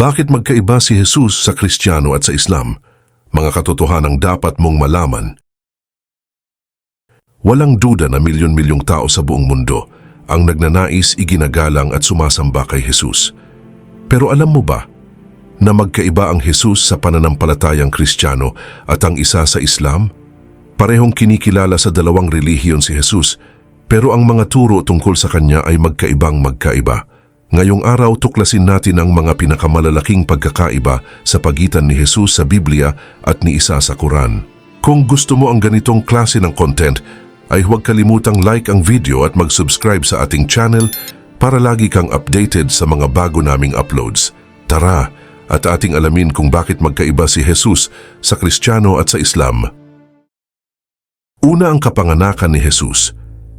Bakit magkaiba si Jesus sa Kristiyano at sa Islam? Mga katotohanang dapat mong malaman. Walang duda na milyon-milyong tao sa buong mundo ang nagnanais, iginagalang at sumasamba kay Jesus. Pero alam mo ba na magkaiba ang Jesus sa pananampalatayang Kristiyano at ang isa sa Islam? Parehong kinikilala sa dalawang relihiyon si Jesus, pero ang mga turo tungkol sa kanya ay magkaibang magkaiba. Ngayong araw tuklasin natin ang mga pinakamalalaking pagkakaiba sa pagitan ni Jesus sa Biblia at ni Isa sa Quran. Kung gusto mo ang ganitong klase ng content, ay huwag kalimutang like ang video at mag-subscribe sa ating channel para lagi kang updated sa mga bago naming uploads. Tara at ating alamin kung bakit magkaiba si Jesus sa Kristiyano at sa Islam. Una ang kapanganakan ni Jesus.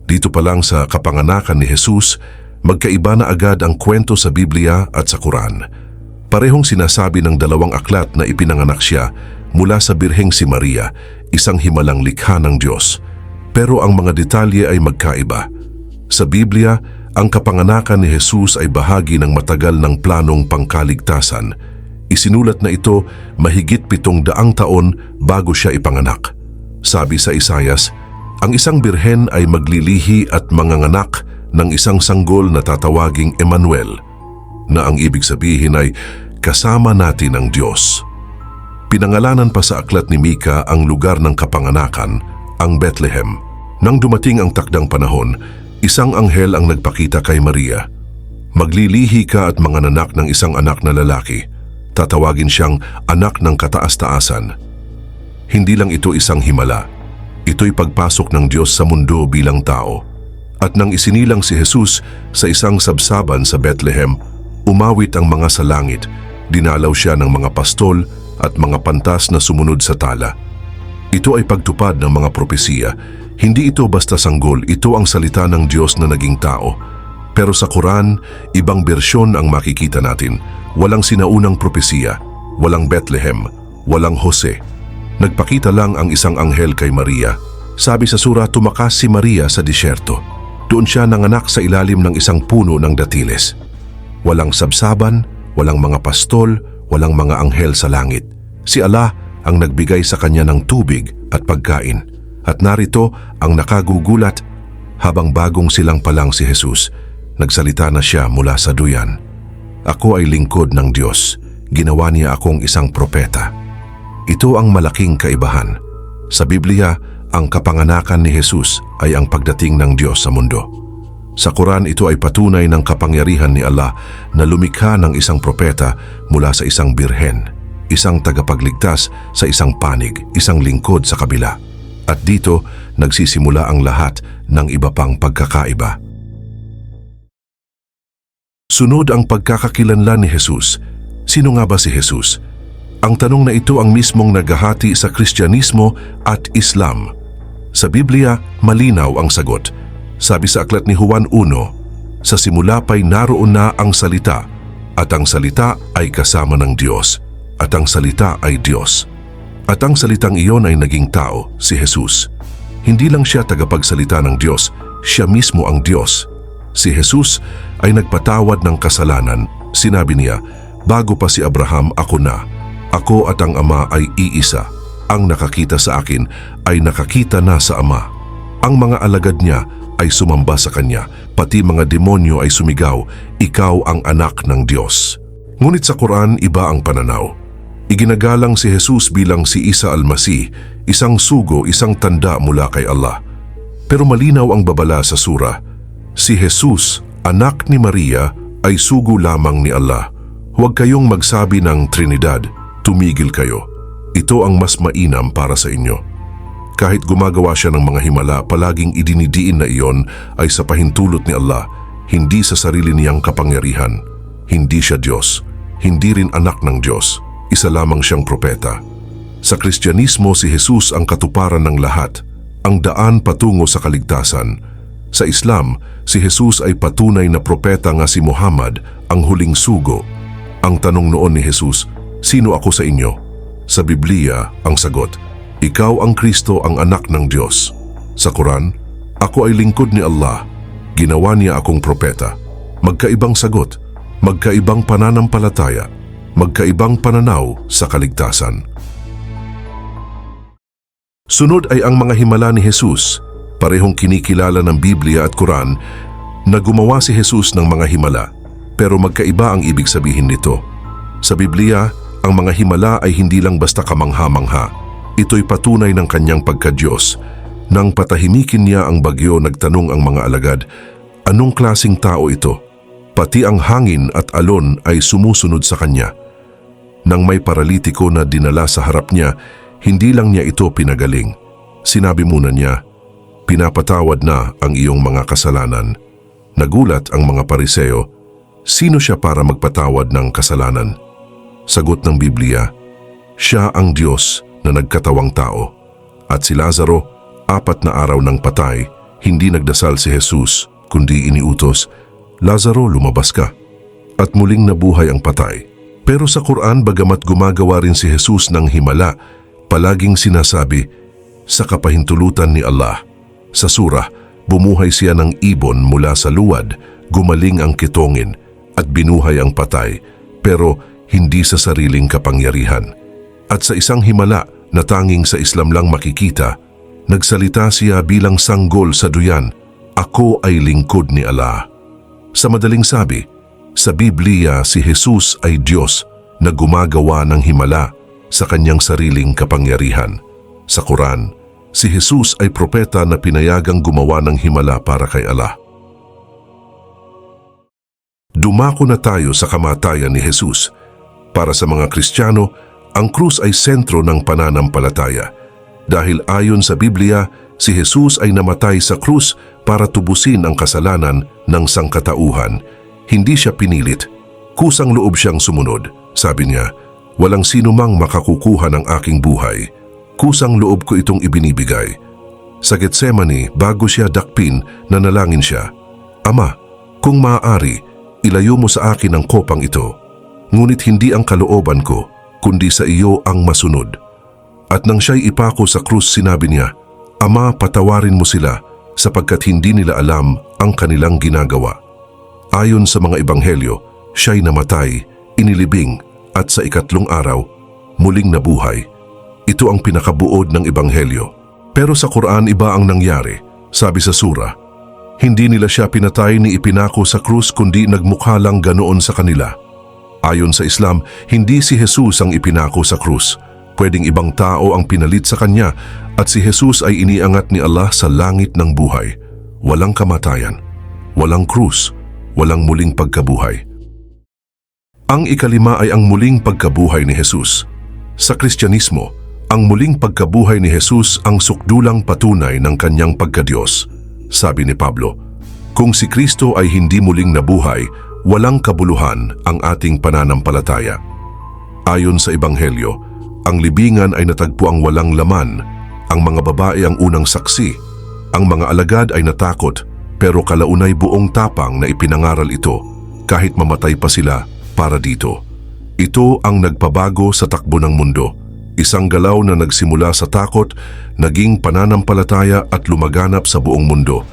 Dito pa lang sa kapanganakan ni Jesus, magkaiba na agad ang kwento sa Biblia at sa Quran. Parehong sinasabi ng dalawang aklat na ipinanganak siya mula sa birheng si Maria, isang himalang likha ng Diyos. Pero ang mga detalye ay magkaiba. Sa Biblia, ang kapanganakan ni Jesus ay bahagi ng matagal ng planong pangkaligtasan. Isinulat na ito mahigit pitong daang taon bago siya ipanganak. Sabi sa Isayas, ang isang birhen ay maglilihi at manganganak ng isang sanggol na tatawaging Emmanuel, na ang ibig sabihin ay kasama natin ang Diyos. Pinangalanan pa sa aklat ni Mika ang lugar ng kapanganakan, ang Bethlehem. Nang dumating ang takdang panahon, isang anghel ang nagpakita kay Maria. Maglilihi ka at manganak ng isang anak na lalaki. Tatawagin siyang anak ng kataas-taasan. Hindi lang ito isang himala. Ito'y pagpasok ng Diyos sa mundo bilang tao. At nang isinilang si Jesus sa isang sabsaban sa Bethlehem, umawit ang mga sa langit. Dinalaw siya ng mga pastol at mga pantas na sumunod sa tala. Ito ay pagtupad ng mga propesiya. Hindi ito basta sanggol, ito ang salita ng Diyos na naging tao. Pero sa Quran, ibang bersyon ang makikita natin. Walang sinaunang propesiya, walang Bethlehem, walang Jose. Nagpakita lang ang isang anghel kay Maria. Sabi sa sura, tumakas si Maria sa disyerto. Doon siya nanganak sa ilalim ng isang puno ng datiles. Walang sabsaban, walang mga pastol, walang mga anghel sa langit. Si Allah ang nagbigay sa kanya ng tubig at pagkain. At narito ang nakagugulat habang bagong silang palang si Jesus. Nagsalita na siya mula sa duyan. Ako ay lingkod ng Diyos. Ginawa niya akong isang propeta. Ito ang malaking kaibahan. Sa Biblia, ang kapanganakan ni Jesus ay ang pagdating ng Diyos sa mundo. Sa Quran, ito ay patunay ng kapangyarihan ni Allah na lumikha ng isang propeta mula sa isang birhen, isang tagapagligtas sa isang panig, isang lingkod sa kabila. At dito, nagsisimula ang lahat ng iba pang pagkakaiba. Sunod ang pagkakakilanlan ni Jesus. Sino nga ba si Jesus? Ang tanong na ito ang mismong naghahati sa Kristyanismo at Islam. Sa Biblia, malinaw ang sagot. Sabi sa aklat ni Juan 1, Sa simula pa'y naroon na ang salita, at ang salita ay kasama ng Diyos, at ang salita ay Diyos. At ang salitang iyon ay naging tao, si Jesus. Hindi lang siya tagapagsalita ng Diyos, siya mismo ang Diyos. Si Jesus ay nagpatawad ng kasalanan. Sinabi niya, bago pa si Abraham ako na, ako at ang Ama ay iisa. Ang nakakita sa akin ay nakakita na sa Ama. Ang mga alagad niya ay sumamba sa Kanya, pati mga demonyo ay sumigaw, Ikaw ang anak ng Diyos. Ngunit sa Quran, iba ang pananaw. Iginagalang si Jesus bilang si Isa al-Masih, isang sugo, isang tanda mula kay Allah. Pero malinaw ang babala sa sura, si Jesus, anak ni Maria, ay sugo lamang ni Allah. Huwag kayong magsabi ng Trinidad, tumigil kayo. Ito ang mas mainam para sa inyo. Kahit gumagawa siya ng mga himala, palaging idinidiin na iyon ay sa pahintulot ni Allah, hindi sa sarili niyang kapangyarihan. Hindi siya Diyos, hindi rin anak ng Diyos, isa lamang siyang propeta. Sa Kristyanismo, si Jesus ang katuparan ng lahat, ang daan patungo sa kaligtasan. Sa Islam, si Jesus ay patunay na propeta nga si Muhammad, ang huling sugo. Ang tanong noon ni Jesus, sino ako sa inyo? Sa Biblia, ang sagot, ikaw ang Kristo ang anak ng Diyos. Sa Quran, ako ay lingkod ni Allah. Ginawa niya akong propeta. Magkaibang sagot, magkaibang pananampalataya, magkaibang pananaw sa kaligtasan. Sunod ay ang mga himala ni Jesus, parehong kinikilala ng Biblia at Quran na gumawa si Jesus ng mga himala, pero magkaiba ang ibig sabihin nito. Sa Biblia, ang mga himala ay hindi lang basta kamangha-mangha. Ito'y patunay ng kanyang pagka-Diyos. Nang patahimikin niya ang bagyo, nagtanong ang mga alagad, anong klasing tao ito? Pati ang hangin at alon ay sumusunod sa kanya. Nang may paralitiko na dinala sa harap niya, hindi lang niya ito pinagaling. Sinabi muna niya, pinapatawad na ang iyong mga kasalanan. Nagulat ang mga pariseo, sino siya para magpatawad ng kasalanan? Sagot ng Biblia, siya ang Diyos na nagkatawang tao. At si Lazaro, apat na araw ng patay, hindi nagdasal si Jesus, kundi iniutos, Lazaro, lumabas ka. At muling nabuhay ang patay. Pero sa Quran, bagamat gumagawa rin si Jesus ng himala, palaging sinasabi, sa kapahintulutan ni Allah. Sa surah, bumuhay siya ng ibon mula sa luwad, gumaling ang kitongin, at binuhay ang patay, pero hindi sa sariling kapangyarihan. At sa isang himala na tanging sa Islam lang makikita, nagsalita siya bilang sanggol sa duyan, Ako ay lingkod ni Allah. Sa madaling sabi, sa Biblia si Jesus ay Diyos na gumagawa ng himala sa kanyang sariling kapangyarihan. Sa Quran, si Jesus ay propeta na pinayagang gumawa ng himala para kay Allah. Dumako na tayo sa kamatayan ni Jesus. Para sa mga Kristiyano, ang krus ay sentro ng pananampalataya. Dahil ayon sa Biblia, si Jesus ay namatay sa krus para tubusin ang kasalanan ng sangkatauhan. Hindi siya pinilit. Kusang loob siyang sumunod. Sabi niya, walang sino mang makakukuha ng aking buhay. Kusang loob ko itong ibinibigay. Sa Getsemani, bago siya dakpin, nanalangin siya, Ama, kung maaari, ilayo mo sa akin ang kopang ito. Ngunit hindi ang kalooban ko, kundi sa iyo ang masunod. At nang siya'y ipako sa krus, sinabi niya, Ama, patawarin mo sila sapagkat hindi nila alam ang kanilang ginagawa. Ayon sa mga ebanghelyo, siya'y namatay, inilibing, at sa ikatlong araw, muling nabuhay. Ito ang pinakabuod ng ebanghelyo. Pero sa Quran iba ang nangyari. Sabi sa sura, hindi nila siya pinatay ni ipinako sa krus kundi nagmukha lang ganoon sa kanila. Ayon sa Islam, hindi si Jesus ang ipinako sa krus. Pwedeng ibang tao ang pinalit sa kanya at si Jesus ay iniangat ni Allah sa langit ng buhay. Walang kamatayan, walang krus, walang muling pagkabuhay. Ang ikalima ay ang muling pagkabuhay ni Jesus. Sa Kristyanismo, ang muling pagkabuhay ni Jesus ang sukdulang patunay ng kanyang pagkadiyos. Sabi ni Pablo, kung si Kristo ay hindi muling nabuhay, walang kabuluhan ang ating pananampalataya. Ayon sa Ebanghelyo, ang libingan ay natagpo ang walang laman, ang mga babae ang unang saksi, ang mga alagad ay natakot, pero kalaunay buong tapang na ipinangaral ito, kahit mamatay pa sila para dito. Ito ang nagpabago sa takbo ng mundo. Isang galaw na nagsimula sa takot, naging pananampalataya at lumaganap sa buong mundo.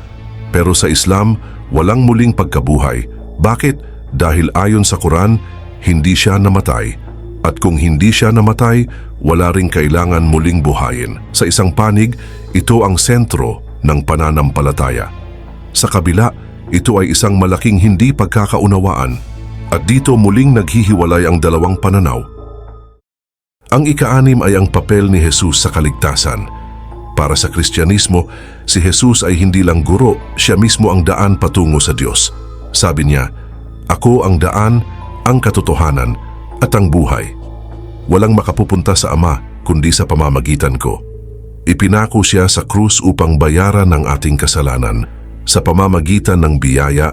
Pero sa Islam, walang muling pagkabuhay. Bakit? Dahil ayon sa Quran, hindi siya namatay. At kung hindi siya namatay, wala ring kailangan muling buhayin. Sa isang panig, ito ang sentro ng pananampalataya. Sa kabila, ito ay isang malaking hindi pagkakaunawaan at dito muling naghihiwalay ang dalawang pananaw. Ang ikaanim ay ang papel ni Jesus sa kaligtasan. Para sa Kristyanismo, si Jesus ay hindi lang guro, siya mismo ang daan patungo sa Diyos. Sabi niya, Ako ang daan, ang katotohanan, at ang buhay. Walang makapupunta sa Ama kundi sa pamamagitan ko. Ipinako siya sa krus upang bayaran ang ating kasalanan. Sa pamamagitan ng biyaya,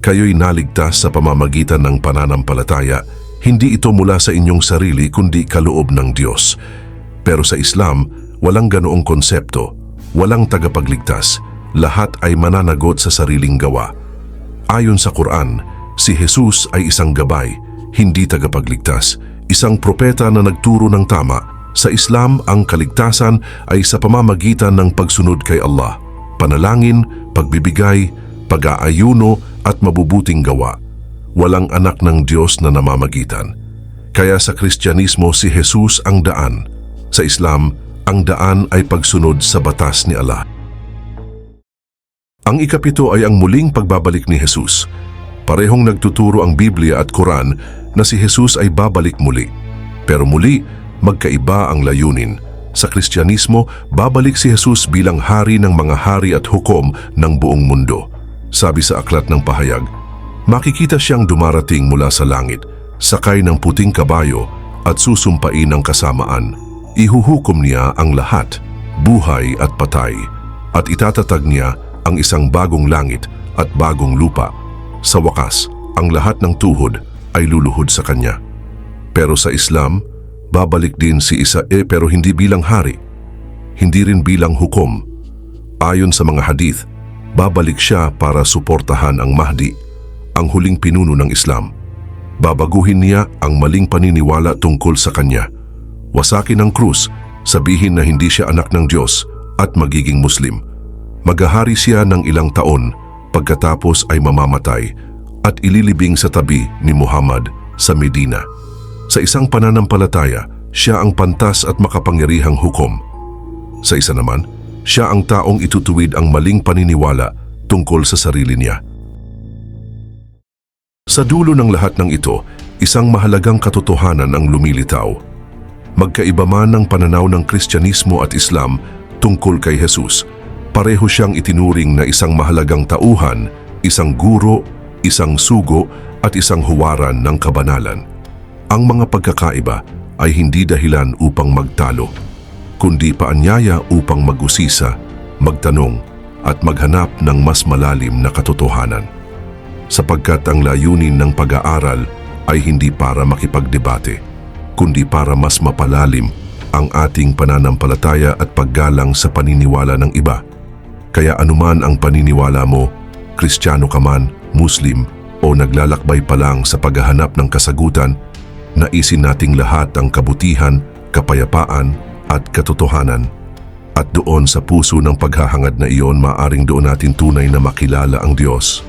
kayo'y naligtas sa pamamagitan ng pananampalataya. Hindi ito mula sa inyong sarili kundi kaloob ng Diyos. Pero sa Islam, walang ganoong konsepto, walang tagapagligtas, lahat ay mananagot sa sariling gawa. Ayon sa Quran, si Jesus ay isang gabay, hindi tagapagligtas, isang propeta na nagturo ng tama. Sa Islam, ang kaligtasan ay sa pamamagitan ng pagsunod kay Allah, panalangin, pagbibigay, pag-aayuno at mabubuting gawa. Walang anak ng Diyos na namamagitan. Kaya sa Kristyanismo si Jesus ang daan. Sa Islam, ang daan ay pagsunod sa batas ni Allah. Ang ikapito ay ang muling pagbabalik ni Jesus. Parehong nagtuturo ang Biblia at Quran na si Jesus ay babalik muli. Pero muli, magkaiba ang layunin. Sa Kristyanismo, babalik si Jesus bilang hari ng mga hari at hukom ng buong mundo. Sabi sa aklat ng pahayag, makikita siyang dumarating mula sa langit, sakay ng puting kabayo at susumpain ng kasamaan. Ihuhukom niya ang lahat, buhay at patay, at itatatag niya ang isang bagong langit at bagong lupa. Sa wakas, ang lahat ng tuhod ay luluhod sa kanya. Pero sa Islam, babalik din si Isa eh pero hindi bilang hari, hindi rin bilang hukom. Ayon sa mga hadith, babalik siya para suportahan ang Mahdi, ang huling pinuno ng Islam. Babaguhin niya ang maling paniniwala tungkol sa kanya. Wasakin ang krus, sabihin na hindi siya anak ng Diyos at magiging Muslim. Maghahari siya ng ilang taon pagkatapos ay mamamatay at ililibing sa tabi ni Muhammad sa Medina. Sa isang pananampalataya, siya ang pantas at makapangyarihang hukom. Sa isa naman, siya ang taong itutuwid ang maling paniniwala tungkol sa sarili niya. Sa dulo ng lahat ng ito, isang mahalagang katotohanan ang lumilitaw. Magkaiba man ang pananaw ng Kristyanismo at Islam tungkol kay Jesus, pareho siyang itinuring na isang mahalagang tauhan, isang guro, isang sugo at isang huwaran ng kabanalan. Ang mga pagkakaiba ay hindi dahilan upang magtalo, kundi paanyaya upang mag-usisa, magtanong at maghanap ng mas malalim na katotohanan. Sapagkat ang layunin ng pag-aaral ay hindi para makipagdebate, kundi para mas mapalalim ang ating pananampalataya at paggalang sa paniniwala ng iba. Kaya anuman ang paniniwala mo, Kristiyano ka man, Muslim o naglalakbay pa lang sa paghahanap ng kasagutan, naisin nating lahat ang kabutihan, kapayapaan at katotohanan. At doon sa puso ng paghahangad na iyon, maaring doon natin tunay na makilala ang Diyos.